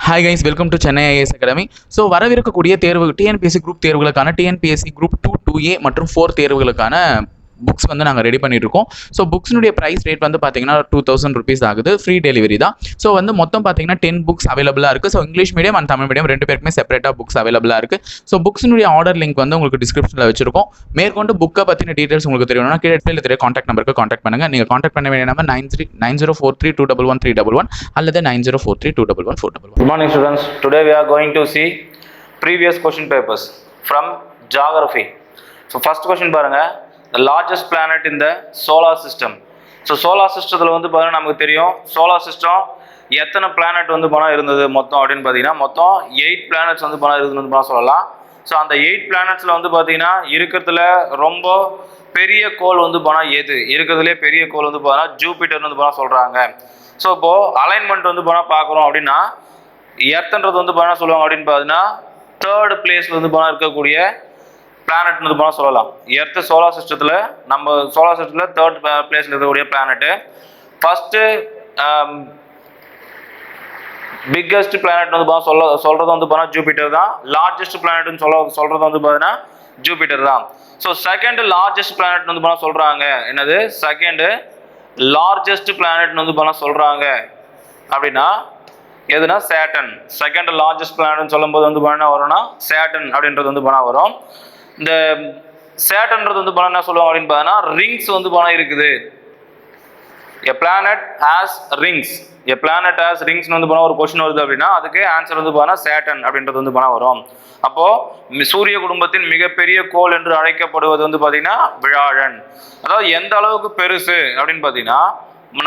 Hi guys welcome to Chennai IAS academy so வரவிருக்கக்கூடிய தேர்வு TNPSC group தேர்வுகளுக்கான TNPSC group two two A மற்றும் four தேர்வுகளுக்கான books வந்து நாங்கள் ரெடி பண்ணிட்டுருக்கோம். ஸோ புக்ஸினுடைய ப்ரைஸ் ரேட் வந்து பார்த்தீங்கன்னா டூ தௌசண்ட் ருபீஸ் ஆகுது. ஃப்ரீ டெலிவரி தான். ஸோ வந்து மொத்தம் பார்த்தீங்கன்னா டென் புக்ஸ் அவைலபிளாக இருக்குது so English medium and Tamil medium ரெண்டு பேருக்குமே செப்பரேட்டாக புக்ஸ் அவைலபிளாக இருக்குது ஸோ புக்ஸினுடைய ஆர்டர் லிங்க் வந்து உங்களுக்கு டிஸ்கிரிப்ஷனில் வச்சிருக்கோம். மேற்கொண்டு புக்கை பற்றின டீட்டெயில்ஸ் உங்களுக்கு தெரியணும்னா கீழே டிஸ்பிளேல தெரிய காண்டாக்ட் நம்பருக்கு காண்டாக்ட் பண்ணுங்கள் நீங்கள் காண்டாக்ட் பண்ண வேண்டிய number nine three nine zero four three two double one three double one அல்லது nine zero four three two double one four double one Good morning students. Today we are going to see previous question papers from geography. So first question the largest planet in the solar so solar சிஸ்டத்தில் வந்து பார்த்தீங்கன்னா நமக்கு தெரியும். Solar system எத்தனை planet வந்து பணம் இருந்தது மொத்தம் அப்படின்னு பார்த்தீங்கன்னா மொத்தம் எயிட் பிளானட்ஸ் வந்து பணம் இருந்தது பணம் சொல்லலாம். ஸோ அந்த எயிட் பிளானட்ஸில் வந்து பார்த்தீங்கன்னா இருக்கிறதுல ரொம்ப பெரிய கோள் வந்து பணம் எது? இருக்கிறதுலே பெரிய கோள் வந்து போனால் ஜூபிட்டர்னு வந்து போனால் சொல்கிறாங்க ஸோ இப்போது அலைன்மெண்ட் வந்து பணம் பார்க்குறோம் அப்படின்னா எர்த்ன்றது வந்து போனால் சொல்லுவாங்க அப்படின்னு பார்த்தீங்கன்னா தேர்டு பிளேஸ்ல வந்து போனால் இருக்கக்கூடிய பிளானட்னு um, வந்து சொல்லலாம். எர்த்து சோலார் சிஸ்டத்தில் நம்ம சோலார் சிஸ்டத்தில் தேர்ட் பிளேஸில் இருக்கக்கூடிய பிளானட்டு ஃபஸ்ட்டு பிக்கஸ்ட் பிளானட் வந்து பார்த்தா சொல்ல சொல்கிறது வந்து பார்த்தீங்கன்னா ஜூபிட்டர் தான். லார்ஜஸ்ட் பிளானட்னு சொல்ல சொல்கிறது வந்து பார்த்தீங்கன்னா ஜூபிட்டர் தான். ஸோ செகண்ட் லார்ஜஸ்ட் பிளானட் வந்து பார்த்தா சொல்கிறாங்க என்னது? செகண்டு லார்ஜஸ்ட் பிளானட்னு வந்து பார்த்தா சொல்கிறாங்க அப்படின்னா எதுனா சேட்டன் செகண்ட் லார்ஜஸ்ட் பிளானட்னு சொல்லும்போது வந்து பார்த்தீங்கன்னா வரும்னா சேட்டன் அப்படின்றது வந்து பார்த்தா வரும். இந்த சேட்டன்றது வந்து பணம் என்ன சொல்லுவாங்க அப்படின்னு பார்த்தீங்கன்னா ரிங்ஸ் வந்து பணம் இருக்குது. A planet has rings a planet has ரிங்ஸ்னு வந்து போனால் ஒரு கொஸ்டின் வருது அப்படின்னா அதுக்கு ஆன்சர் வந்து போனால் சேட்டன் அப்படின்றது வந்து போனால் வரும். அப்போது சூரிய குடும்பத்தின் மிகப்பெரிய கோள் என்று அழைக்கப்படுவது வந்து பார்த்தீங்கன்னா விழாழன் அதாவது எந்த அளவுக்கு பெருசு அப்படின்னு பார்த்தீங்கன்னா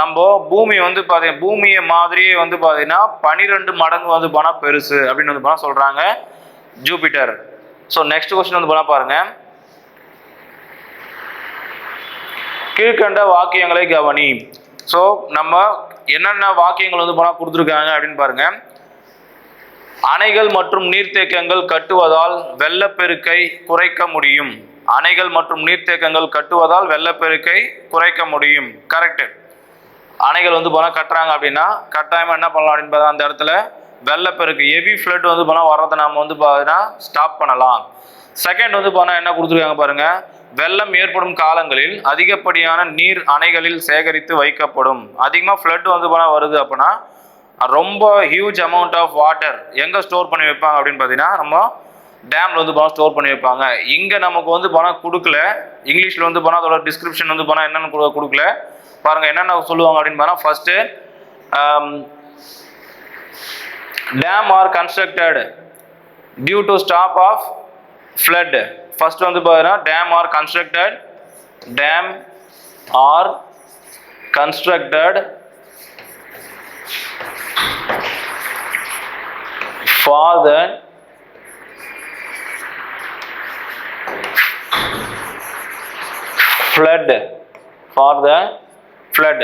நம்ம பூமி வந்து பார்த்தீங்க பூமியை மாதிரியே வந்து பார்த்தீங்கன்னா பனிரெண்டு மடங்கு வந்து போனால் பெருசு அப்படின்னு வந்து போனால் சொல்கிறாங்க ஜூபிட்டர். ஸோ நெக்ஸ்ட் கொஸ்டின் வந்து போனால் பாருங்க. கீழ்கண்ட வாக்கியங்களை கவனி. ஸோ நம்ம என்னென்ன வாக்கியங்கள் வந்து போனால் கொடுத்துருக்காங்க அப்படின்னு பாருங்க. அணைகள் மற்றும் நீர்த்தேக்கங்கள் கட்டுவதால் வெள்ளப்பெருக்கை குறைக்க முடியும். அணைகள் மற்றும் நீர்த்தேக்கங்கள் கட்டுவதால் வெள்ளப்பெருக்கை குறைக்க முடியும். கரெக்டு அணைகள் வந்து போனால் கட்டுறாங்க அப்படின்னா கட்டாயமாக என்ன பண்ணலாம் அப்படின்னு பார்த்தா அந்த இடத்துல. வெள்ளப்பெருக்கு ஹெவி ஃப்ளட் வந்து போனால் வர்றதை நம்ம வந்து பார்த்தீங்கன்னா ஸ்டாப் பண்ணலாம். செகண்ட் வந்து போனால் என்ன கொடுத்துருக்காங்க பாருங்கள் வெள்ளம் ஏற்படும் காலங்களில் அதிகப்படியான நீர் அணைகளில் சேகரித்து வைக்கப்படும். அதிகமாக ஃப்ளட் வந்து போனால் வருது அப்படின்னா ரொம்ப ஹியூஜ் அமௌண்ட் ஆஃப் வாட்டர் எங்கே ஸ்டோர் பண்ணி வைப்பாங்க அப்படின்னு பார்த்தீங்கன்னா நம்ம டேமில் வந்து போனால் ஸ்டோர் பண்ணி வைப்பாங்க. இங்கே நமக்கு வந்து போனால் கொடுக்கல. இங்கிலீஷில் வந்து போனால் அதோட டிஸ்கிரிப்ஷன் வந்து போனால் என்னென்னு கொடுக்கல. பாருங்கள் என்னென்ன சொல்லுவாங்க அப்படின்னு போனால் first dam are constructed due to stop of flood first வந்து பார்த்தீங்கன்னா dam are constructed dam are constructed for the flood. For the flood.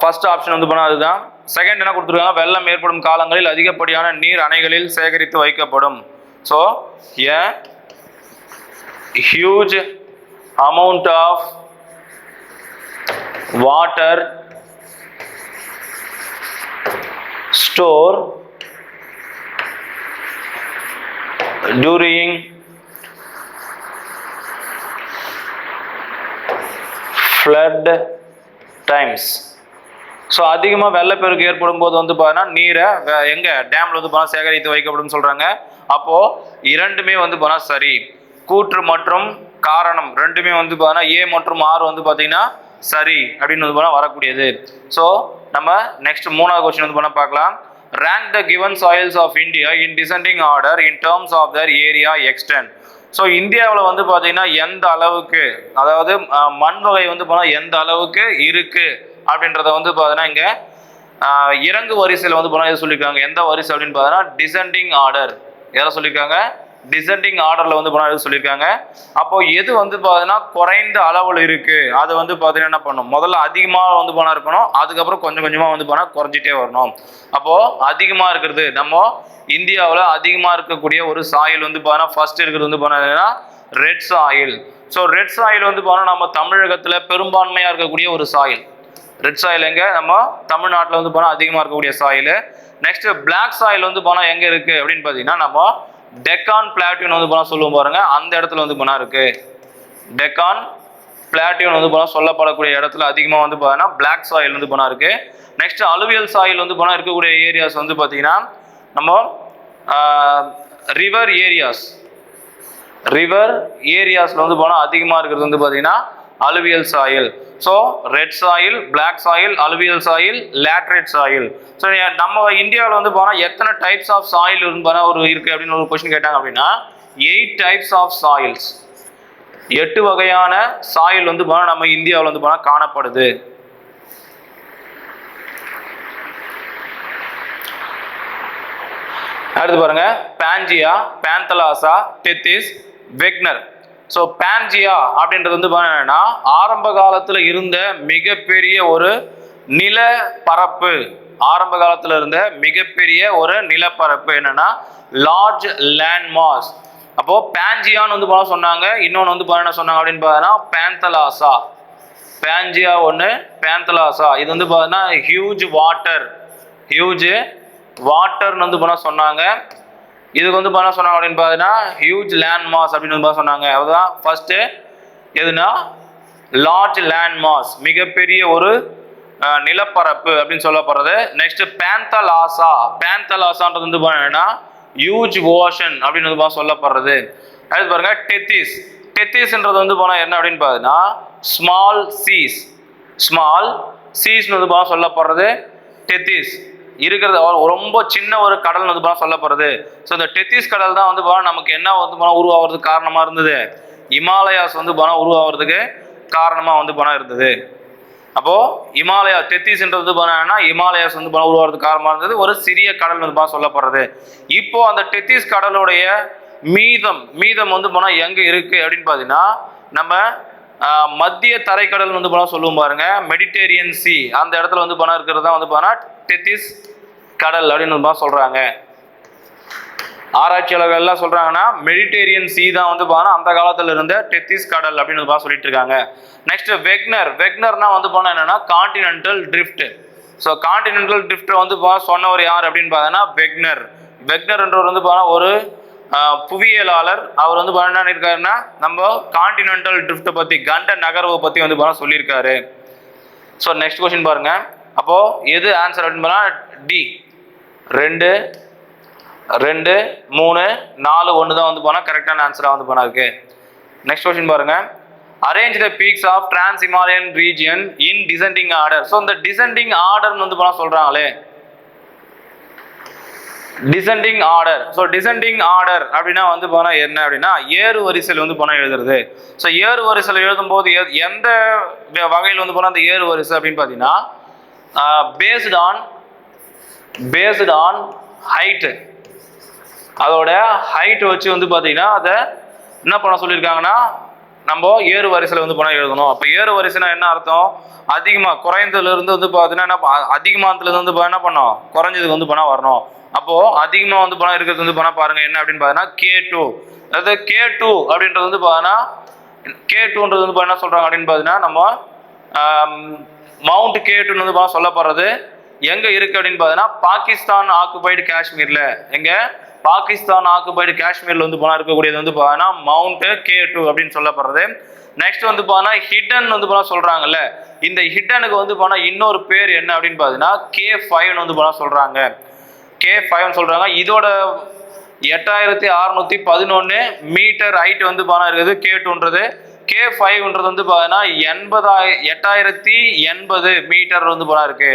First option வந்து பண்ணால் அதுதான் செகண்ட் என்ன கொடுத்துருக்காங்க? வெள்ளம் ஏற்படும் காலங்களில் அதிகப்படியான நீர் அணைகளில் சேகரித்து வைக்கப்படும். So a huge amount of water store during flood times. So அதிகமாக வெள்ளப்பெருக்கு ஏற்படும் போது வந்து பார்த்தீங்கன்னா நீரை வே- டேமில் வந்து பார்த்தா சேகரித்து வைக்கப்படும் சொல்கிறாங்க அப்போது இரண்டுமே வந்து பார்த்தா சரி. கூற்று மற்றும் காரணம் ரெண்டுமே வந்து பார்த்தீங்கன்னா ஏ மற்றும் ஆர் வந்து பார்த்தீங்கன்னா சரி அப்படின்னு வந்து பார்த்தா வரக்கூடியது. ஸோ நம்ம நெக்ஸ்ட் மூணாவது கொஸ்டின் வந்து பண்ண பார்க்கலாம். Rank the given soils of India in descending order in terms of their area extent so இந்தியாவில் வந்து பார்த்தீங்கன்னா எந்த அளவுக்கு அதாவது மண் வகை வந்து பார்த்தா எந்த அளவுக்கு இருக்குது அப்படின்றத வந்து பார்த்தீங்கன்னா இங்கே இறங்கு வரிசையில் வந்து போனால் எது சொல்லியிருக்காங்க எந்த வரிசை அப்படின்னு பார்த்தீங்கன்னா டிசெண்டிங் ஆர்டர் எதை சொல்லியிருக்காங்க டிசெண்டிங் ஆர்டரில் வந்து போனால் எது சொல்லியிருக்காங்க அப்போ எது வந்து பார்த்தீங்கன்னா குறைந்த அளவில் இருக்குது அதை வந்து பார்த்தீங்கன்னா என்ன பண்ணும்? முதல்ல அதிகமாக வந்து போனால் இருக்கணும். அதுக்கப்புறம் கொஞ்சம் கொஞ்சமாக வந்து போனால் குறைஞ்சிட்டே வரணும். அப்போது அதிகமாக இருக்கிறது நம்ம இந்தியாவில் அதிகமாக இருக்கக்கூடிய ஒரு சாயில் வந்து பார்த்தீங்கன்னா ஃபர்ஸ்ட் இருக்கிறது வந்து பார்த்தீங்கன்னா red soil so red soil வந்து பார்த்தோம்னா நம்ம தமிழகத்தில் பெரும்பான்மையாக இருக்கக்கூடிய ஒரு சாயில் ரெட் சாயில் எங்கே? நம்ம தமிழ்நாட்டில் வந்து போனால் அதிகமாக இருக்கக்கூடிய சாயில் நெக்ஸ்ட் பிளாக் சாயில் வந்து போனால் எங்கே இருக்குது அப்படின்னு பார்த்தீங்கன்னா நம்ம டெக்கான் பிளாட்டியூன் வந்து போனால் சொல்லுவோம் பாருங்க. அந்த இடத்துல வந்து போனால் இருக்குது டெக்கான் பிளாட்டியூன் வந்து போனால் சொல்லப்படக்கூடிய இடத்துல அதிகமாக வந்து பார்த்தீங்கன்னா பிளாக் சாயில் வந்து போனால் இருக்குது நெக்ஸ்ட் அலுவியல் சாயில் வந்து போனால் இருக்கக்கூடிய ஏரியாஸ் வந்து பார்த்தீங்கன்னா நம்ம ரிவர் ஏரியாஸ் ரிவர் ஏரியாஸில் வந்து போனால் அதிகமாக இருக்கிறது வந்து பார்த்தீங்கன்னா alluvial soil so red soil black soil alluvial soil laterite soil so நம்ம இந்தியாவில் வந்து போனால் எத்தனை டைப்ஸ் ஆஃப் சாயில் இருந்தால் ஒரு இருக்குது அப்படின்னு ஒரு கொஸ்டின் கேட்டாங்க அப்படின்னா எயிட் டைப்ஸ் ஆஃப் சாயில்ஸ் எட்டு வகையான சாயில் வந்து போனால் நம்ம இந்தியாவில் வந்து போனால் காணப்படுது. அடுத்து பாருங்க Pangaea Panthalassa Tethys Wegener so Pangaea அப்படின்றது வந்து என்னன்னா ஆரம்ப காலத்தில் இருந்த மிகப்பெரிய ஒரு நிலப்பரப்பு. ஆரம்ப காலத்தில் இருந்த மிகப்பெரிய ஒரு நிலப்பரப்பு என்னன்னா லார்ஜ் லேண்ட்மாஸ் அப்போ பேஞ்சியான்னு வந்து போனா சொன்னாங்க. இன்னொன்று வந்து என்ன சொன்னாங்க அப்படின்னு பார்த்தீங்கன்னா பேந்தலாசா பேஞ்சியா ஒன்று பேந்தலாசா இது வந்து பார்த்தீங்கன்னா ஹியூஜ் வாட்டர் ஹியூஜ் வாட்டர்னு வந்து போனால் சொன்னாங்க. இதுக்கு வந்து பார்த்தா சொன்னாங்க அப்படின்னு பார்த்தீங்கன்னா ஹியூஜ் லேண்ட் மாஸ் அப்படின்னு வந்து பார்த்தா சொன்னாங்க. அதுதான் ஃபர்ஸ்ட்டு எதுனா லார்ஜ் லேண்ட் மாஸ் மிகப்பெரிய ஒரு நிலப்பரப்பு அப்படின்னு சொல்லப்படுறது. நெக்ஸ்ட் பேந்தலாசா பேந்தலாசான்றது வந்து பார்த்தீங்கன்னா ஹியூஜ் ஓஷன் அப்படின்னு வந்து பார்த்தா சொல்லப்படுறது. அடுத்து பாருங்க டெத்திஸ் டெத்திஸ்ன்றது வந்து போனால் என்ன அப்படின்னு பார்த்தீங்கன்னா ஸ்மால் சீஸ் ஸ்மால் சீஸ்னு வந்து சொல்லப்படுறது. டெத்திஸ் இருக்கிறது ரொம்ப சின்ன ஒரு கடல் வந்து பார்த்தா சொல்லப்படுறது ஸோ இந்த டெத்திஸ் கடல் தான் வந்து போனால் நமக்கு என்ன வந்து போனால் உருவாகிறதுக்கு காரணமாக இருந்தது இமாலயாஸ் வந்து போனால் உருவாகிறதுக்கு காரணமாக வந்து போனால் இருந்தது அப்போது இமாலயா டெத்திஸ்ன்றது வந்து பார்த்தீங்கன்னா இமாலயாஸ் வந்து பணம் உருவாகிறதுக்கு காரணமாக இருந்தது ஒரு சிறிய கடல் வந்து பார்த்தா சொல்லப்படுறது இப்போ அந்த டெத்திஸ் கடலுடைய மீதம் மீதம் வந்து போனால் எங்கே இருக்குது அப்படின்னு பார்த்தீங்கன்னா நம்ம மத்திய தரைக்கடல் வந்து போனால் சொல்லுவோம் பாருங்க மெடிடேரியன் சி அந்த இடத்துல வந்து போனால் இருக்கிறது தான் வந்து போனால் டெத்திஸ் கடல் அப்படின்னு தான் சொல்கிறாங்க ஆராய்ச்சியாளர்கள் எல்லாம் சொல்கிறாங்கன்னா மெடிடேரியன் சி தான் வந்து பார்த்தா அந்த காலத்தில் இருந்த டெத்திஸ் கடல் அப்படின்னு பார்த்து சொல்லிட்டு இருக்காங்க. Next Wegener. வெக்னர்னா வந்து போனால் என்னன்னா காண்டினென்டல் ட்ரிஃப்ட் ஸோ காண்டினென்டல் ட்ரிஃப்டை வந்து பா- சொன்னவர் யார் அப்படின்னு பார்த்தோன்னா வெக்னர். வெக்னர்ன்றவர் வந்து பார்த்தா ஒரு புவியியலாளர். அவர் வந்து பார்த்தா என்ன இருக்காருன்னா நம்ம காண்டினென்டல் ட்ரிஃப்ட்டை பற்றி கண்ட நகர்வை பற்றி வந்து பார்த்தா சொல்லியிருக்காரு. ஸோ நெக்ஸ்ட் கொஸ்டின் பாருங்கள் அப்போது எது ஆன்சர் அப்படின்னு பார்த்தா டி ரெண்டு ரெண்டு மூணு நாலு ஒன்று தான் வந்து போனால் கரெக்டான ஆன்சராக வந்து போனால் இருக்கு. நெக்ஸ்ட் கொஸ்டின் பாருங்க. Arrange the peaks of trans Himalayan region in descending order so இந்த டிசெண்டிங் ஆர்டர்னு வந்து போனால் சொல்கிறாங்களே descending order so descending order அப்படின்னா வந்து போனால் என்ன அப்படின்னா ஏறு வரிசையில் வந்து போனால் எழுதுறது. ஸோ ஏறு வரிசையில் எழுதும்போது எந்த வ- வகையில் வந்து போனால் அந்த ஏறு வரிசை அப்படின்னு பார்த்தீங்கன்னா based on based on height அதோட ஹைட் வச்சு வந்து பார்த்தீங்கன்னா அதை என்ன பண்ண சொல்லியிருக்காங்கன்னா நம்ம ஏறு வரிசையில் வந்து போனால் எழுதணும். அப்போ ஏறு வரிசைனா என்ன அர்த்தம்? அதிகமாக குறைந்ததுலேருந்து வந்து பார்த்தீங்கன்னா என்ன ப- அதிகமானதுலேருந்து வந்து என்ன பண்ணோம் குறைஞ்சதுக்கு வந்து போனால் வரணும். அப்போது அதிகமாக வந்து போனால் இருக்கிறது வந்து போனால் பாருங்கள் என்ன அப்படின்னு பார்த்தீங்கன்னா கே டூ அதாவது கே டூ அப்படின்றது வந்து பார்த்தீங்கன்னா கே டூன்றது வந்து என்ன சொல்கிறாங்க அப்படின்னு பார்த்தீங்கன்னா நம்ம மவுண்ட் கே டூன்னு வந்து பார்த்தா சொல்லப்படுறது எங்கே இருக்குது அப்படின்னு பார்த்தீங்கன்னா பாகிஸ்தான் ஆக்குபைடு காஷ்மீரில். எங்க? பாகிஸ்தான் ஆக்குபைடு காஷ்மீரில் வந்து போனால் இருக்கக்கூடியது வந்து பார்த்தீங்கன்னா மவுண்ட் கே டூ அப்படின்னு சொல்லப்படுறது. நெக்ஸ்ட் வந்து பார்த்தீங்கன்னா ஹிடன் வந்து போனால் சொல்கிறாங்கல்ல இந்த ஹிட்டனுக்கு வந்து போனால் இன்னொரு பேர் என்ன அப்படின்னு பார்த்தீங்கன்னா கே ஃபைவ்னு வந்து போனால் சொல்கிறாங்க கே ஃபைவ்னு சொல்கிறாங்க இதோட எட்டாயிரத்தி அறுநூத்தி பதினொன்று மீட்டர் ஹைட் வந்து பார்த்தா இருக்குது கே டூன்றது கே ஃபைவ்ன்றது வந்து பார்த்தீங்கன்னா எண்பதாய எட்டாயிரத்தி எண்பது மீட்டர் வந்து போனா இருக்கு.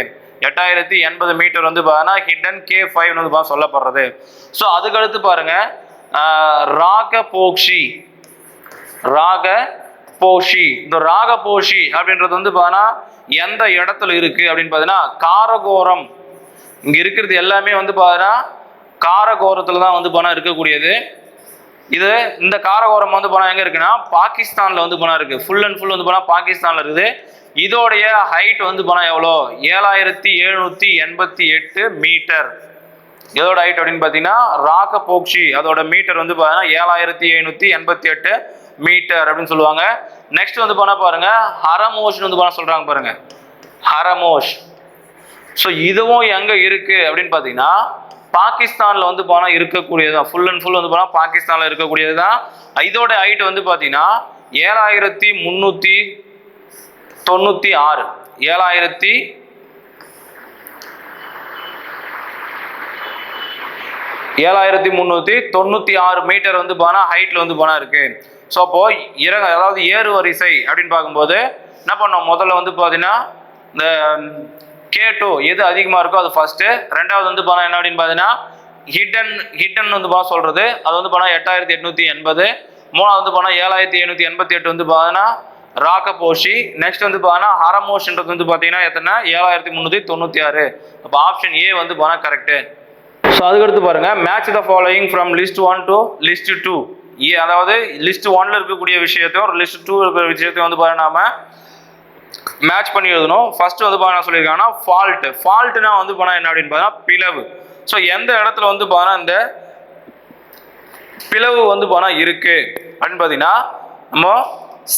எட்டாயிரத்தி எண்பது மீட்டர் வந்து பார்த்தீங்கன்னா ஹிடன் கே ஃபைவ்னு வந்து பார்த்தா சொல்லப்படுறது. ஸோ அதுக்கடுத்து பாருங்க ராக போக்ஷி ராக போஷி இந்த ராக போஷி அப்படின்றது வந்து பார்த்தீங்கன்னா எந்த இடத்துல இருக்கு அப்படின்னு பார்த்தீங்கன்னா காரகோரம். இங்க இருக்கிறது எல்லாமே வந்து பார்த்தீங்கன்னா காரகோரத்தில் தான் வந்து பணம் இருக்கக்கூடியது. இது இந்த காரகோரம் வந்து பணம் எங்கே இருக்குன்னா பாகிஸ்தானில் வந்து பணம் இருக்குது ஃபுல் அண்ட் ஃபுல் வந்து பணம் பாகிஸ்தானில் இருக்குது. இதோடைய ஹைட் வந்து போனால் எவ்வளோ? ஏழாயிரத்தி எழுநூற்றி எண்பத்தி எட்டு மீட்டர் இதோட ஹைட் அப்படின்னு பார்த்தீங்கன்னா ராக போக்ஷி அதோட மீட்டர் வந்து பார்த்தீங்கன்னா ஏழாயிரத்தி எழுநூற்றி எண்பத்தி எட்டு மீட்டர் அப்படின்னு சொல்லுவாங்க. நெக்ஸ்ட் வந்து போனால் பாருங்க ஹரமோஷ்னு வந்து போனால் சொல்கிறாங்க பாருங்க. ஹரமோஷ் ஸோ இதுவும் எங்கே இருக்குது அப்படின்னு பார்த்தீங்கன்னா பாகிஸ்தானில் வந்து போனால் இருக்கக்கூடியது தான் ஃபுல் அண்ட் ஃபுல் வந்து போனால் பாகிஸ்தானில் இருக்கக்கூடியது தான் இதோட ஹைட் வந்து பார்த்தீங்கன்னா ஏழாயிரத்தி முந்நூற்றி தொண்ணூற்றி ஆறு. ஏழாயிரத்தி ஏழாயிரத்தி முந்நூற்றி தொண்ணூற்றி ஆறு மீட்டர் வந்து போனா ஹைட்டில் வந்து போனா இருக்கு. ஸோ அப்போ இறங்க அதாவது ஏறு வரிசை அப்படின்னு பார்க்கும்போது என்ன பண்ணோம்? முதல்ல வந்து பார்த்தீங்கன்னா இந்த கே டூ எது அதிகமாக இருக்கோ அது ஃபர்ஸ்ட்டு ரெண்டாவது வந்து போனால் என்ன அப்படின்னு பார்த்தீங்கன்னா ஹிட்டன் ஹிட்டன் வந்து போனால் சொல்கிறது அது வந்து போனால் எட்டாயிரத்தி எட்நூற்றி எண்பது. மூணாவது வந்து போனால் ஏழாயிரத்தி எழுநூற்றி எண்பத்தி எட்டு வந்து பார்த்தீங்கன்னா ராகபோஷி நெக்ஸ்ட் வந்து பார்த்தீங்கன்னா ஹரமோஷன்றது வந்து பார்த்தீங்கன்னா எத்தனை? ஏழாயிரத்தி முந்நூற்றி தொண்ணூற்றி ஆறு. அப்போ ஆப்ஷன் ஏ வந்து போனால் கரெக்டு ஸோ அதுக்கடுத்து பாருங்கள் match the following from list one to list two A அதாவது லிஸ்ட் ஒன்ல இருக்கக்கூடிய விஷயத்தையும் ஒரு லிஸ்ட் டூ இருக்கிற விஷயத்தையும் வந்து பாருங்க நாம மேட்ச் பண்ணி எழுதணும். ஃபர்ஸ்ட் வந்து பார்த்தா என்ன சொல்லியிருக்காங்கன்னா ஃபால்ட்டு ஃபால்ட்டுனா வந்து போனால் என்ன அப்படின்னு பார்த்தீங்கன்னா பிளவு. ஸோ எந்த இடத்துல வந்து பார்த்தா இந்த பிளவு வந்து போனால் இருக்குது அப்படின்னு பார்த்தீங்கன்னா நம்ம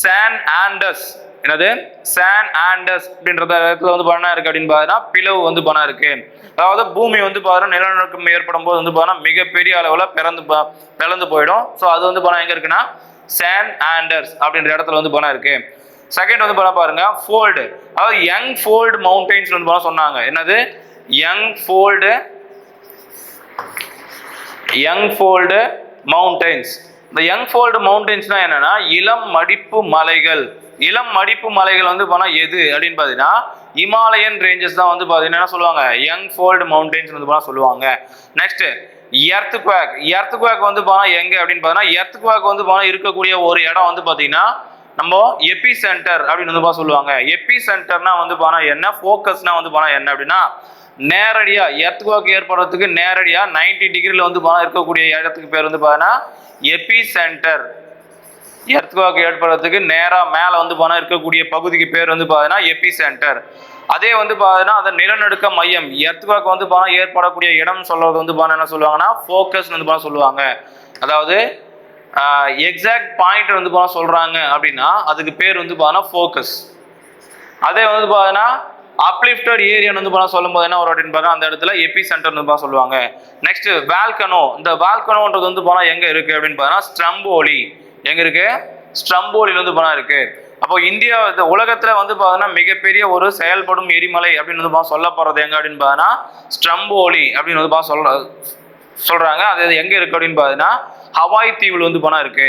சான் ஆண்டஸ் என்னது? சான் ஆண்டஸ் அப்படின்றத இடத்துல வந்து பணம் இருக்கு அப்படின்னு பார்த்தீங்கன்னா பிளவு வந்து பணம் இருக்கு. அதாவது பூமி வந்து பார்த்தோன்னா நிலநடுக்கம் ஏற்படும் போது வந்து பார்த்தோன்னா மிகப்பெரிய அளவில் பிறந்து பிளந்து போயிடும். ஸோ அது வந்து பணம் எங்க இருக்குன்னா சான் ஆண்டர்ஸ் அப்படின்ற இடத்துல வந்து பணம் இருக்கு. செகண்ட் வந்து பண்ண பாருங்க ஃபோல்டு அதாவது யங் ஃபோல்டு மவுண்டைன்ஸ் வந்து போனா சொன்னாங்க. என்னது? Young fold young fold mountains இந்த யங் ஃபோல்டு மவுண்டன்ஸ்னா என்னன்னா இளம் மடிப்பு மலைகள். இளம் மடிப்பு மலைகள் வந்து போனால் எது அப்படின்னு பார்த்தீங்கன்னா இமாலயன் ரேஞ்சஸ் தான் வந்து பார்த்தீங்கன்னா என்ன சொல்லுவாங்க? யங் ஃபோல்டு மவுண்டன்ஸ் வந்து போனால் சொல்லுவாங்க. Next earthquake earthquake வந்து போனால் எங்க அப்படின்னு பார்த்தீங்கன்னா எர்த் குவாக் வந்து போனால் இருக்கக்கூடிய ஒரு இடம் வந்து பார்த்தீங்கன்னா நம்ம எபி சென்டர் அப்படின்னு வந்து சொல்லுவாங்க. எபி சென்டர்னா வந்து போனா என்ன? ஃபோக்கஸ்னா வந்து போனா என்ன அப்படின்னா நேரடியாக எர்த்குவாக் ஏற்படுறதுக்கு நேரடியாக நைன்டி டிகிரியில் வந்து போனா இருக்கக்கூடிய இடத்துக்கு பேர் வந்து பார்த்தீங்கன்னா எபி சென்டர் எர்த்குவாக் ஏற்படுறதுக்கு நேராக மேலே வந்து போனா இருக்கக்கூடிய பகுதிக்கு பேர் வந்து பார்த்தீங்கன்னா எபி சென்டர் அதே வந்து பார்த்தீங்கன்னா அந்த நிலநடுக்க மையம் எர்த்குவாக் வந்து பார்த்தா ஏற்படக்கூடிய இடம் சொல்றது வந்து பார்த்தா என்ன சொல்லுவாங்கன்னா ஃபோக்கஸ் வந்து பார்த்தா சொல்லுவாங்க. அதாவது எக்ஸாக்ட் பாயிண்ட் வந்து பார்த்தா சொல்கிறாங்க அப்படின்னா அதுக்கு பேர் வந்து பார்த்தீங்கன்னா ஃபோக்கஸ் அதே வந்து பார்த்தீங்கன்னா அப்லிஃப்டட் ஏரியான்னு வந்து பார்த்தா சொல்லும் போது என்ன வரும் அப்படின்னு பார்த்தா அந்த இடத்துல எபி சென்டர் வந்து பார்த்தா சொல்லுவாங்க நெக்ஸ்ட் வால்கனோ இந்த வால்கனோன்றது வந்து போனால் எங்க இருக்கு அப்படின்னு பார்த்தா ஸ்ட்ரம்போலி எங்க இருக்கு ஸ்ட்ரம்போலில வந்து போனா இருக்கு அப்போ இந்தியா இந்த உலகத்துல வந்து பார்த்தீங்கன்னா மிகப்பெரிய ஒரு செயல்படும் எரிமலை அப்படின்னு வந்து பார்த்தா சொல்லப்படுறது எங்க அப்படின்னு பார்த்தீங்கன்னா ஸ்ட்ரம்போலி அப்படின்னு வந்து பார்த்தா சொல்ற சொல்றாங்க அது எங்க இருக்கு அப்படின்னு பார்த்தீங்கன்னா ஹவாய் தீவில் வந்து போனா இருக்கு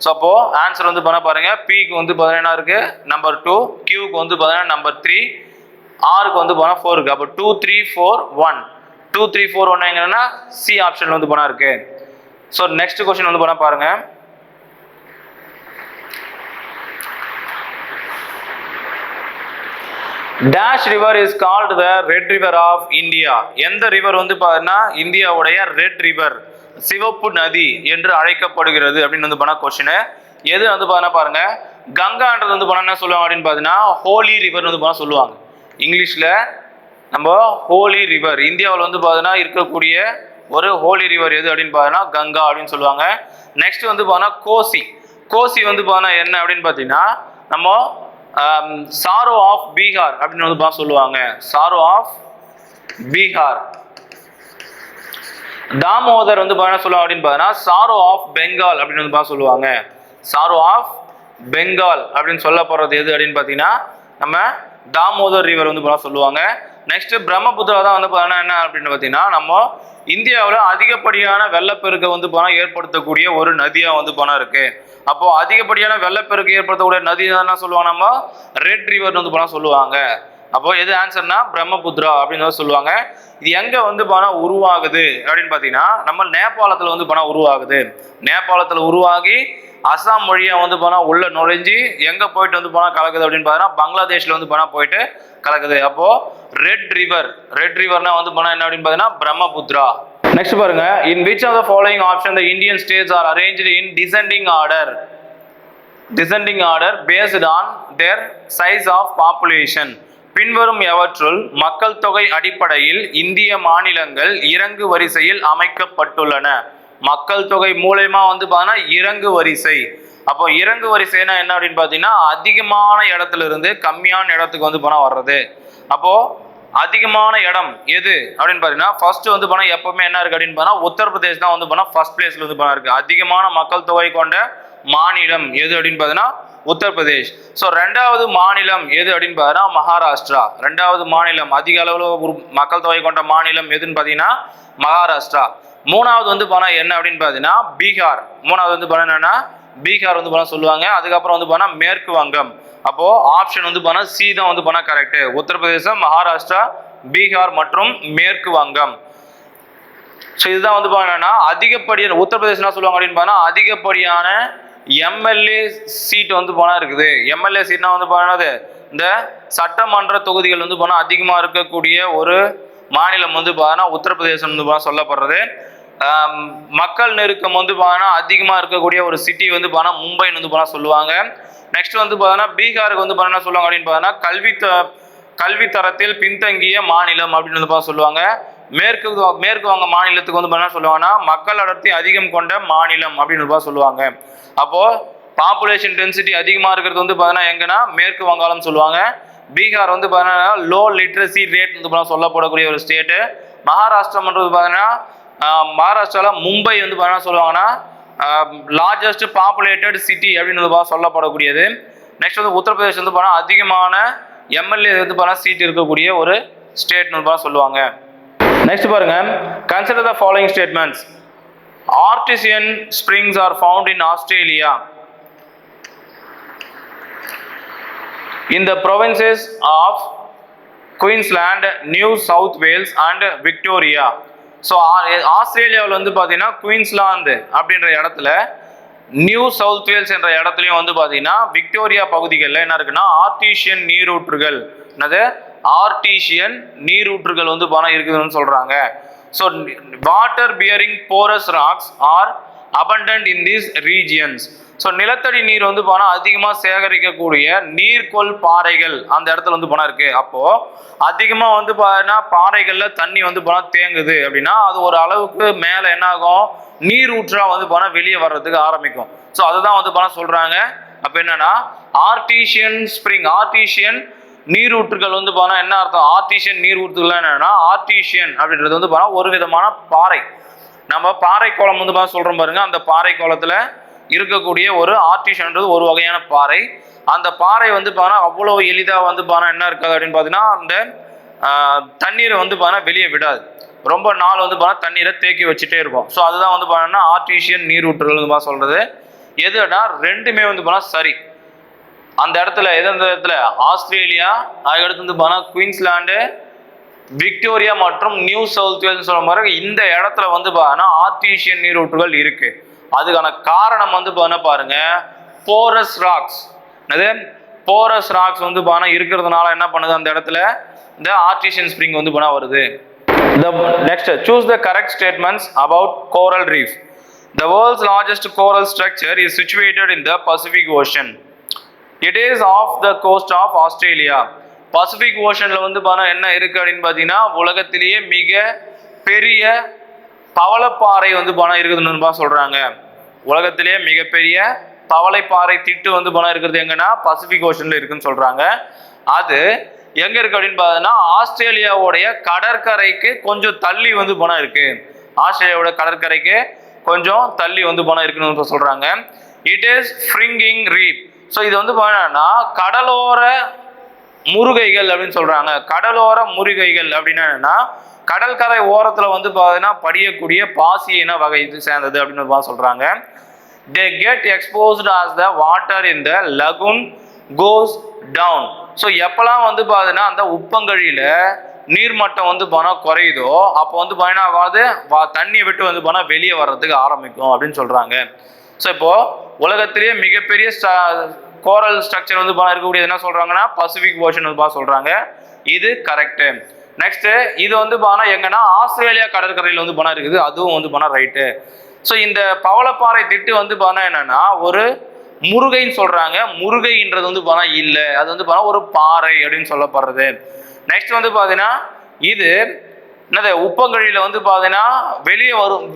ஸோ அப்போ ஆன்சர் வந்து பண்ண பாருங்க பிக்கு வந்து பார்த்தீங்கன்னா இருக்கு நம்பர் டூ கியூக்கு வந்து பார்த்தீங்கன்னா நம்பர் த்ரீ ஆறுக்கு வந்து போனால் ஃபோர் இருக்குது அப்போ two three four one two three four one எங்கன்னா சி ஆப்ஷன் வந்து போனால் இருக்கு. ஸோ நெக்ஸ்ட் கொஸ்டின் வந்து போனால் பாருங்க. Dash river is called the red river of India எந்த ரிவர் வந்து பார்த்தீங்கன்னா இந்தியாவுடைய ரெட் ரிவர் சிவப்பு நதி என்று அழைக்கப்படுகிறது அப்படின்னு வந்து போனால் கொஸ்டின் எது வந்து பார்த்தா பாருங்க கங்கான்றது வந்து போனால் என்ன சொல்லுவாங்க அப்படின்னு பார்த்தீங்கன்னா ஹோலி ரிவர் வந்து போனால் சொல்லுவாங்க. இங்கிலீஷில் நம்ம ஹோலி ரிவர் இந்தியாவில் வந்து பார்த்தோன்னா இருக்கக்கூடிய ஒரு ஹோலி ரிவர் எது அப்படின்னு பார்த்தோன்னா கங்கா அப்படின்னு சொல்லுவாங்க. நெக்ஸ்ட் வந்து பார்த்தீங்கன்னா கோசி. கோசி வந்து பார்த்தோன்னா என்ன அப்படின்னு பார்த்தீங்கன்னா நம்ம சாரோ ஆஃப் பீகார் அப்படின்னு வந்து பார்த்தா சொல்லுவாங்க. சாரோ ஆஃப் பீகார் தாமோதர் வந்து பார்த்தீங்கன்னா சொல்லுவாங்க அப்படின்னு பார்த்தீங்கன்னா சாரோ ஆஃப் பெங்கால் அப்படின்னு வந்து பார்த்தா சொல்லுவாங்க. சாரோ ஆஃப் பெங்கால் அப்படின்னு சொல்ல போகிறது எது அப்படின்னு பார்த்தீங்கன்னா நம்ம தாமோதர் ரிவர் வந்து பார்த்தா சொல்லுவாங்க. நெக்ஸ்ட் பிரம்மபுத்திரா தான் வந்து பார்த்தோன்னா என்ன அப்படின்னு பார்த்தீங்கன்னா நம்ம இந்தியாவில் அதிகப்படியான வெள்ளப்பெருக்கை வந்து போனால் ஏற்படுத்தக்கூடிய ஒரு நதியாக வந்து போனால் இருக்கு. அப்போ அதிகப்படியான வெள்ளப்பெருக்கு ஏற்படுத்தக்கூடிய நதி என்ன சொல்லுவாங்க நம்ம? ரெட் ரிவர் வந்து போனால் சொல்லுவாங்க. அப்போ எது ஆன்சர்னா பிரம்மபுத்ரா அப்படின்னு சொல்லுவாங்க. இது எங்க வந்து போனா உருவாகுது அப்படின்னு பார்த்தீங்கன்னா நம்ம நேபாளத்துல வந்து போனா உருவாகுது. நேபாளத்துல உருவாகி அசாம் மொழியை வந்து போனா உள்ள நுழைஞ்சு எங்க போயிட்டு வந்து போனா கலக்குது அப்படின்னு பார்த்தீங்கன்னா பங்களாதேஷ்ல வந்து போனா போயிட்டு கலக்குது. அப்போ ரெட் ரிவர் ரெட் ரிவர்னா வந்து போனா என்ன அப்படின்னு பார்த்தீங்கன்னா பிரம்மபுத்ரா நெக்ஸ்ட் பாருங்க. In which of the following option the Indian states are arrange in descending order descending order based on their size of population பின்வரும் எவற்றுள் மக்கள் தொகை அடிப்படையில் இந்திய மாநிலங்கள் இறங்கு வரிசையில் அமைக்கப்பட்டுள்ளன. மக்கள் தொகை மூலயமா வந்து பார்த்தீங்கன்னா இறங்கு வரிசை. அப்போ இறங்கு வரிசைனா என்ன அப்படின்னு பார்த்தீங்கன்னா அதிகமான இடத்துல இருந்து கம்மியான இடத்துக்கு வந்து பணம் வர்றது. அப்போ அதிகமான இடம் எது அப்படின்னு பார்த்தீங்கன்னா ஃபர்ஸ்ட் வந்து பணம் எப்பவுமே என்ன இருக்கு அப்படின்னு பார்த்தா உத்தரப்பிரதேஷ் தான் வந்து பணம் ஃபர்ஸ்ட் பிளேஸ்ல வந்து பணம் இருக்கு. அதிகமான மக்கள் தொகை கொண்ட மாநிலம் எது அப்படின்னு பார்த்தீங்கன்னா உத்தரப்பிரதேஷ். ஸோ ரெண்டாவது மாநிலம் எது அப்படின்னு பார்த்தீங்கன்னா மகாராஷ்டிரா. ரெண்டாவது மாநிலம் அதிக அளவில் ஒரு மக்கள் தொகை கொண்ட மாநிலம் எதுன்னு பார்த்தீங்கன்னா மகாராஷ்டிரா. மூணாவது வந்து பணம் என்ன அப்படின்னு பார்த்தீங்கன்னா பீகார். மூணாவது வந்து பணம் என்னன்னா பீகார் வந்து பணம் சொல்லுவாங்க. அதுக்கப்புறம் வந்து பணம் மேற்கு வங்கம். அப்போ ஆப்ஷன் வந்து பணம் சி தான் வந்து பணம் கரெக்ட் உத்தரப்பிரதேசம் மகாராஷ்டிரா பீகார் மற்றும் மேற்கு வங்கம். ஸோ இதுதான் வந்து பார்த்தீங்கன்னா அதிகப்படியான உத்தரப்பிரதேசம் என்ன சொல்லுவாங்க அப்படின்னு பார்த்தீங்கன்னா அதிகப்படியான எம்எல்ஏ சீட் வந்து போனால் இருக்குது எம்எல்ஏ சீட்னா வந்து போனது இந்த சட்டமன்ற தொகுதிகள் வந்து போனால் அதிகமாக இருக்கக்கூடிய ஒரு மாநிலம் வந்து பார்த்தோன்னா உத்தரப்பிரதேசம் வந்து போனால் சொல்லப்படுறது மக்கள் நெருக்கம் வந்து பார்த்தீங்கன்னா அதிகமாக இருக்கக்கூடிய ஒரு சிட்டி வந்து போனால் மும்பைன்னு வந்து போனால் சொல்லுவாங்க நெக்ஸ்ட் வந்து பார்த்தோன்னா பீகாருக்கு வந்து பார்த்தீங்கன்னா என்ன சொல்லுவாங்க அப்படின்னு பார்த்தோன்னா கல்வி த- கல்வி தரத்தில் பின்தங்கிய மாநிலம் அப்படின்னு வந்து பார்த்தா சொல்லுவாங்க மேற்கு மேற்கு வங்க மாநிலத்துக்கு வந்து என்ன சொல்லுவாங்கன்னா மக்கள் அடர்த்தி அதிகம் கொண்ட மாநிலம் அப்படின்னு ரூபா சொல்லுவாங்க. அப்போ பாப்புலேஷன் டென்சிட்டி அதிகமாக இருக்கிறது வந்து பார்த்தீங்கன்னா எங்கன்னா? மேற்கு வங்காளம் சொல்லுவாங்க. பீகார் வந்து பார்த்தீங்கன்னா லோ லிட்ரஸி ரேட் வந்து பார்த்தீங்கன்னா சொல்லப்படக்கூடிய ஒரு ஸ்டேட்டு மகாராஷ்டிரம்ன்றது பார்த்தீங்கன்னா மகாராஷ்டிராவில் மும்பை வந்து பார்த்தீங்கன்னா சொல்லுவாங்கன்னா லார்ஜஸ்ட் பாப்புலேட்டட் சிட்டி அப்படின்னு சொல்லப்படக்கூடியது. நெக்ஸ்ட் வந்து உத்தரப்பிரதேஷ் வந்து பார்த்தா அதிகமான எம்எல்ஏ வந்து பார்த்தா சீட் இருக்கக்கூடிய ஒரு ஸ்டேட்னு சொல்லுவாங்க. நெக்ஸ்ட் பாருங்க. Consider the following statements artesian springs are found in Australia in the provinces of Queensland New South Wales and Victoria so ஆஸ்திரேலியாவில் வந்து பார்த்தீங்கன்னா குயின்ஸ்லாந்து அப்படின்ற இடத்துல நியூ சவுத் வேல்ஸ் என்ற இடத்துலையும் வந்து பார்த்தீங்கன்னா விக்டோரியா பகுதிகளில் என்ன இருக்குன்னா ஆர்டிஷியன் நீரூற்றுகள். என்னது? ஆர்டிஷியன் நீரூற்றுகள் வந்து பணம் இருக்குதுன்னு சொல்கிறாங்க so water bearing porous rocks are abundant in this regions so நிலத்தடி நீர் வந்து போனால் அதிகமாக சேகரிக்கக்கூடிய நீர்கொள் பாறைகள் அந்த இடத்துல வந்து போனால் இருக்குது அப்போது அதிகமாக வந்து பார்த்தீங்கன்னா பாறைகளில் தண்ணி வந்து போனால் தேங்குது அப்படின்னா அது ஒரு அளவுக்கு மேலே என்ன ஆகும் நீர் ஊற்றாக வந்து போனால் வெளியே வர்றதுக்கு ஆரம்பிக்கும். ஸோ அதுதான் வந்து போனால் சொல்கிறாங்க அப்போ என்னன்னா ஆர்டிஷியன் ஸ்ப்ரிங் ஆர்டிஷியன் நீரூற்றுகள் வந்து போனால் என்ன அர்த்தம் ஆர்டிஷியன் நீரூற்றுகள் என்னன்னா ஆர்டிஷியன் அப்படின்றது வந்து போனால் ஒரு விதமான பாறை நம்ம பாறை கோலம் வந்து பார்த்தா சொல்றோம் பாருங்க அந்த பாறை கோலத்துல இருக்கக்கூடிய ஒரு ஆர்டிஷன்ன்றது ஒரு வகையான பாறை அந்த பாறை வந்து பார்த்தா அவ்வளவு எளிதாக வந்து பார்த்தா என்ன இருக்காது அப்படின்னு பார்த்தீங்கன்னா அந்த தண்ணீரை வந்து பார்த்தா வெளியே விடாது ரொம்ப நாள் வந்து பார்த்தா தண்ணீரை தேக்கி வச்சுட்டே இருக்கும் ஸோ அதுதான் வந்து பார்த்தீங்கன்னா ஆர்டிஷியன் நீரூற்றுகள் வந்து பார்த்தா சொல்றது எதுனா ரெண்டுமே வந்து பார்த்தா சரி அந்த இடத்துல எந்தெந்த இடத்துல? ஆஸ்திரேலியா அதுக்கடுத்து வந்து பார்த்தா குயின்ஸ்லாண்டு விக்டோரியா மற்றும் நியூ சவுத் வேல்ஸ் சொல்ற மாதிரி இந்த இடத்துல வந்து பார்த்தீங்கன்னா ஆர்டிஷியன் நீரூற்றுகள் இருக்கு. அதுக்கான காரணம் வந்து பார்த்தீங்கன்னா பாருங்க போரஸ் ராக்ஸ் என்னது? போரஸ் ராக்ஸ் வந்து பார்த்தீங்கன்னா இருக்கிறதுனால என்ன பண்ணுது அந்த இடத்துல? இந்த ஆர்டிஷியன் ஸ்ப்ரிங் வந்து போனால் வருது. The next choose the correct statements about coral reef the world's largest coral structure is situated in the Pacific Ocean it is off the coast of Australia Pacific ஓஷனில் வந்து பார்த்தா என்ன இருக்குது அப்படின்னு பார்த்தீங்கன்னா உலகத்திலேயே மிக பெரிய பவளப்பாறை வந்து பணம் இருக்குதுன்னு சொல்கிறாங்க உலகத்திலேயே மிகப்பெரிய பவளைப்பாறை திட்டு வந்து பணம் இருக்கிறது எங்கன்னா பசிபிக் ஓஷனில் இருக்குன்னு சொல்கிறாங்க அது எங்கே இருக்குது அப்படின்னு பார்த்தீங்கன்னா ஆஸ்திரேலியாவுடைய கடற்கரைக்கு கொஞ்சம் தள்ளி வந்து பணம் இருக்குது ஆஸ்திரேலியாவோட கடற்கரைக்கு கொஞ்சம் தள்ளி வந்து பணம் இருக்குன்னு சொல்கிறாங்க it is fringing reef so இது வந்து என்னன்னா கடலோர முருகைகள் அப்படின்னு சொல்றாங்க. கடலோர முருகைகள் அப்படின்னா என்னன்னா கடற்கரை ஓரத்துல வந்து பார்த்தீங்கன்னா படியக்கூடிய பாசி இன வகை இது சேர்ந்தது அப்படின்னு பா- சொல்றாங்க. They get exposed as the water in the lagoon goes down so எப்போல்லாம் வந்து பார்த்தீங்கன்னா அந்த உப்பங்கழியில நீர்மட்டம் வந்து பணம் குறையுதோ அப்போ வந்து பார்த்தீங்கன்னா ஆகாது வா- தண்ணியை விட்டு வந்து பணம் வெளியே வர்றதுக்கு ஆரம்பிக்கும் அப்படின்னு சொல்றாங்க. ஸோ இப்போது உலகத்திலேயே மிகப்பெரிய கோரல் ஸ்ட்ரக்சர் வந்து பா- இருக்கக்கூடியது என்ன சொல்கிறாங்கன்னா பசிபிக் ஓஷன் வந்து பா சொல்கிறாங்க இது கரெக்டு நெக்ஸ்ட்டு இது வந்து பானா எங்கன்னா ஆஸ்திரேலியா கடற்கரையில் வந்து பணம் இருக்குது. அதுவும் வந்து பணம் ரைட்டு ஸோ இந்த பவளப்பாறை திட்டு வந்து பானா என்னன்னா ஒரு முருகைன்னு சொல்றாங்க. முருகைன்றது வந்து பானா இல்லை. அது வந்து பானா ஒரு பாறை அப்படின்னு சொல்லப்படுறது. நெக்ஸ்ட் வந்து பார்த்தீங்கன்னா இது என்னது உப்பங்கழியில் வந்து பார்த்தீங்கன்னா வெளியே வரும்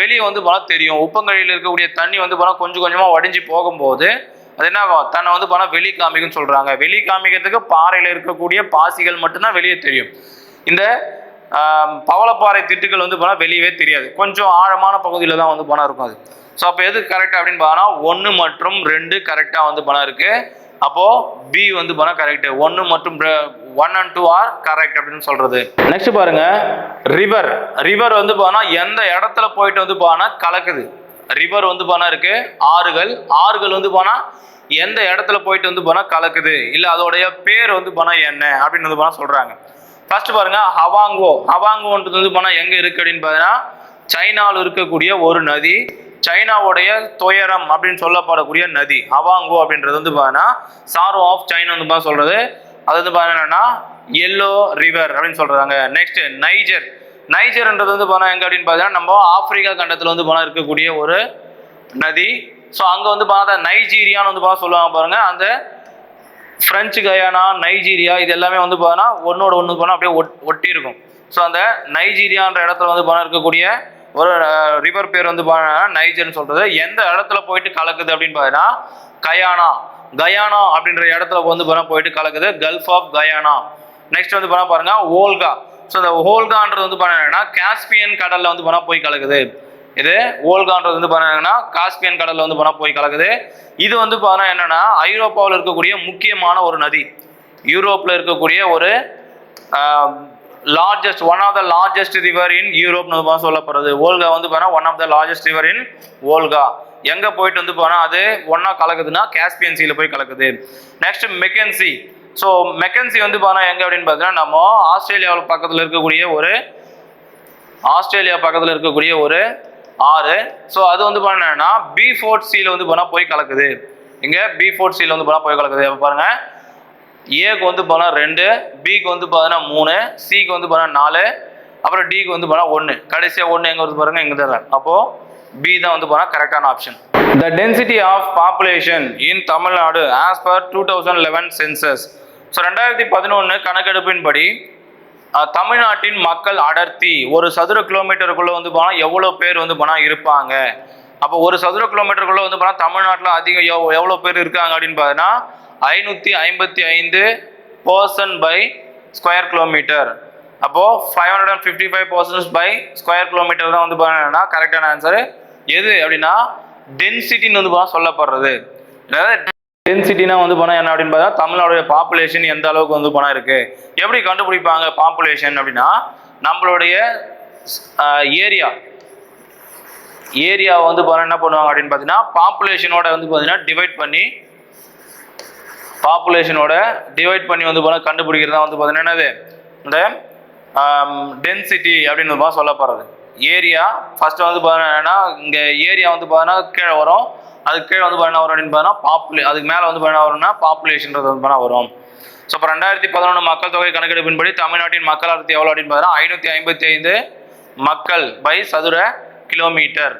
வெளியே வந்து பார்த்தா தெரியும். உப்பங்கழியில் இருக்கக்கூடிய தண்ணி வந்து பார்த்தா கொஞ்சம் கொஞ்சமாக வடிஞ்சு போகும்போது அது என்ன ஆகும்? தன்னை வந்து பார்த்தா வெளி காமிக்கும்னு சொல்கிறாங்க வெளி காமிக்கிறதுக்கு பாறையில் இருக்கக்கூடிய பாசிகள் மட்டும்தான் வெளியே தெரியும். இந்த பவளப்பாறை திட்டுகள் வந்து போனால் வெளியவே தெரியாது. கொஞ்சம் ஆழமான பகுதியில் தான் வந்து பணம் இருக்கும் அது. ஸோ அப்போ எது கரெக்டாக அப்படின்னு பார்த்தோன்னா ஒன்று மற்றும் ரெண்டு கரெக்டாக வந்து பணம் இருக்குது அப்போது பி வந்து போனால் கரெக்டு ஒன்று மற்றும் one and two are correct அப்படின்னு சொல்கிறது நெக்ஸ்ட் பாருங்கள் ரிவர் ரிவர் வந்து போனால் எந்த இடத்துல போயிட்டு வந்து போனால் கலக்குது? ரிவர் வந்து போனால் இருக்குது ஆறுகள். ஆறுகள் வந்து போனால் எந்த இடத்துல போயிட்டு வந்து போனால் கலக்குது? இல்லை அதோடைய பேர் வந்து போனால் என்ன அப்படின்னு வந்து போனால் சொல்கிறாங்க ஃபர்ஸ்ட் பாருங்க ஹவாங்கோ ஹவாங்கோன்றது வந்து போனால் எங்கே இருக்குது அப்படின்னு பார்த்தீங்கன்னா சைனாவில் இருக்கக்கூடிய ஒரு நதி. சைனாவுடைய துயரம் அப்படின்னு சொல்லப்படக்கூடிய நதி அவாங்கோ அப்படின்றது வந்து பார்த்தீங்கன்னா சாரோ ஆஃப் சைனா வந்து பார்த்தா சொல்றது. அது வந்து பார்த்தீங்கன்னா எல்லோ ரிவர் அப்படின்னு சொல்றாங்க. நெக்ஸ்ட் நைஜர் நைஜர்ன்றது வந்து போனால் எங்கே அப்படின்னு பார்த்தீங்கன்னா நம்ம ஆப்பிரிக்கா கண்டத்தில் வந்து போனால் இருக்கக்கூடிய ஒரு நதி. ஸோ அங்கே வந்து பார்த்தா நைஜீரியான்னு வந்து பார்த்தா சொல்லுவாங்க பாருங்க. அந்த ஃப்ரெஞ்சு கயானா நைஜீரியா இது எல்லாமே வந்து பார்த்தோன்னா ஒன்னோட ஒன்று போனால் அப்படியே ஒட் ஒட்டி இருக்கும் ஸோ அந்த நைஜீரியான்ற இடத்துல வந்து போனால் இருக்கக்கூடிய ஒரு ரிவர் பேர் வந்து பார்த்தீங்கன்னா நைஜர்னு சொல்றது. எந்த இடத்துல போயிட்டு கலக்குது அப்படின்னு பார்த்தீங்கன்னா கயானா கயானா அப்படின்ற இடத்துல வந்து பார்த்தா போயிட்டு கலக்குது. கல்ஃப் ஆஃப் கயானா நெக்ஸ்ட் வந்து பார்த்தா பாருங்க ஓல்கா ஸோ இந்த ஓல்கான்றது வந்து பார்த்தீங்கன்னா காஸ்பியன் கடல்ல வந்து போனால் போய் கலக்குது. இது ஓல்கான்றது வந்து பார்த்தீங்கன்னா காஸ்பியன் கடல்ல வந்து போனால் போய் கலக்குது. இது வந்து பார்த்தா என்னன்னா ஐரோப்பாவில் இருக்கக்கூடிய முக்கியமான ஒரு நதி. யூரோப்ல இருக்கக்கூடிய ஒரு largest one of the largest river in யூரோப்னு வந்து பார்த்தா சொல்லப்படுறது ஓல்கா வந்து பார்த்தா one of the largest river in Volga எங்கே போயிட்டு வந்து போனால் அது ஒன்றா கலக்குதுன்னா காஸ்பியன் சீல போய் கலக்குது. நெக்ஸ்ட் மெக்கன்சி ஸோ மெக்கன்சி வந்து பார்த்தா எங்கே அப்படின்னு பார்த்தீங்கன்னா நம்ம ஆஸ்திரேலியாவில் பக்கத்தில் இருக்கக்கூடிய ஒரு ஆஸ்திரேலியா பக்கத்தில் இருக்கக்கூடிய ஒரு ஆறு. ஸோ அது வந்து பண்ணா பி ஃபோர்ட் சீல வந்து போனால் போய் கலக்குது. இங்கே பி ஃபோர்ட் சீல வந்து போனால் போய் கலக்குது. பாருங்கள் ஏக்கு வந்து போனா ரெண்டு பிக்கு வந்து பார்த்தீங்கன்னா மூணு சிக்கு வந்து பார்த்தா நாலு அப்புறம் டிக்கு வந்து பார்த்தா ஒன்று கடைசியாக ஒன்று எங்கே வந்து பாருங்கள் இங்கே தான் அப்போது பி தான் வந்து பார்த்தா கரெக்டான option the density of population in Tamil Nadu as per two thousand eleven census so ரெண்டாயிரத்தி பதினொன்று கணக்கெடுப்பின்படி தமிழ்நாட்டின் மக்கள் அடர்த்தி ஒரு சதுர கிலோமீட்டருக்குள்ளே வந்து போனால் எவ்வளோ பேர் வந்து போனால் இருப்பாங்க? அப்போ ஒரு சதுர கிலோமீட்டருக்குள்ள வந்து பார்த்தா தமிழ்நாட்டில் அதிகம் எவ் எவ்வளோ பேர் இருக்காங்க அப்படின்னு பார்த்தீங்கன்னா ஐநூற்றி ஐம்பத்தி ஐந்து பர்சன் பை ஸ்கொயர் கிலோமீட்டர் அப்போது five hundred and fifty five persons by square kilometre தான் வந்து பார்த்தீங்கன்னா கரெக்டான ஆன்சர் எது அப்படின்னா டென்சிட்டின்னு வந்து பார்த்தா சொல்லப்படுறது. அதாவது டென்சிட்டினா வந்து போனால் என்ன அப்படின்னு பார்த்தா தமிழ்நாடுடைய பாப்புலேஷன் எந்த அளவுக்கு வந்து போனால் இருக்குது எப்படி கண்டுபிடிப்பாங்க பாப்புலேஷன் அப்படின்னா நம்மளுடைய ஏரியா ஏரியா வந்து பார்த்தீங்கன்னா என்ன பண்ணுவாங்க அப்படின்னு பார்த்தீங்கன்னா பாப்புலேஷனோட வந்து பார்த்தீங்கன்னா டிவைட் பண்ணி பாப்புலேஷனோட டிவைட் பண்ணி வந்து போனால் தான் வந்து பார்த்தீங்கன்னா என்னது? இந்த டென்சிட்டி அப்படின்னு சொல்ல சொல்லப்படுறது. ஏரியா ஃபஸ்ட்டு வந்து பார்த்தீங்கன்னா இங்கே ஏரியா வந்து பார்த்தீங்கன்னா கீழே வரும். அதுக்கு கீழே வந்து பார்த்தீங்கன்னா வரும் அப்படின்னு பார்த்தீங்கன்னா பாப்புலே அதுக்கு மேலே வந்து பார்த்தீங்கன்னா வரும்னா பாப்புலேஷன்றது வந்து பார்த்தீங்கன்னா வரும். ஸோ இப்போ ரெண்டாயிரத்தி பதினொன்று மக்கள் தொகை கணக்கெடுப்பின்படி தமிழ்நாட்டின் மக்கள் அடர்த்தி எவ்வளோ அப்படின்னு பார்த்தீங்கன்னா ஐநூற்றி ஐம்பத்தி ஐந்து மக்கள் பை சதுர கிலோமீட்டர்